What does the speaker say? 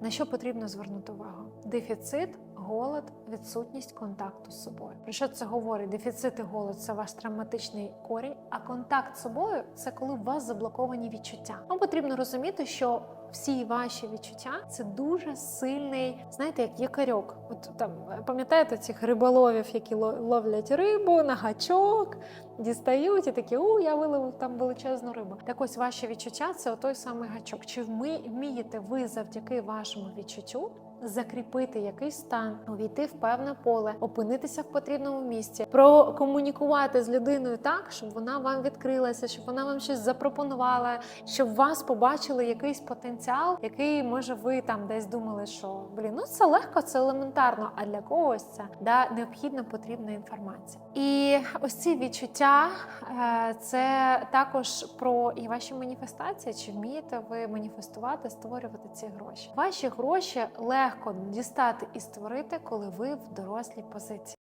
На що потрібно звернути увагу? Дефіцит, голод, відсутність контакту з собою. Про що це говорить? Дефіцит і голод це ваш травматичний корінь, а контакт з собою це коли у вас заблоковані відчуття. Вам потрібно розуміти, що всі ваші відчуття це дуже сильний, знаєте, як якорьок. От там пам'ятаєте цих риболовів, які ло- ловлять рибу на гачок, дістають і такі, у я виловив там величезну рибу. Так ось ваші відчуття це той самий гачок. Чи вмієте ви завдяки вашому відчуттю? Закріпити якийсь стан, увійти в певне поле, опинитися в потрібному місці, прокомунікувати з людиною так, щоб вона вам відкрилася, щоб вона вам щось запропонувала, щоб вас побачили якийсь потенціал, який може ви там десь думали, що блін, ну це легко, це елементарно. А для когось це да необхідна потрібна інформація. І ось ці відчуття е, це також про і ваші маніфестації. Чи вмієте ви маніфестувати, створювати ці гроші? Ваші гроші легко дістати і створити, коли ви в дорослій позиції.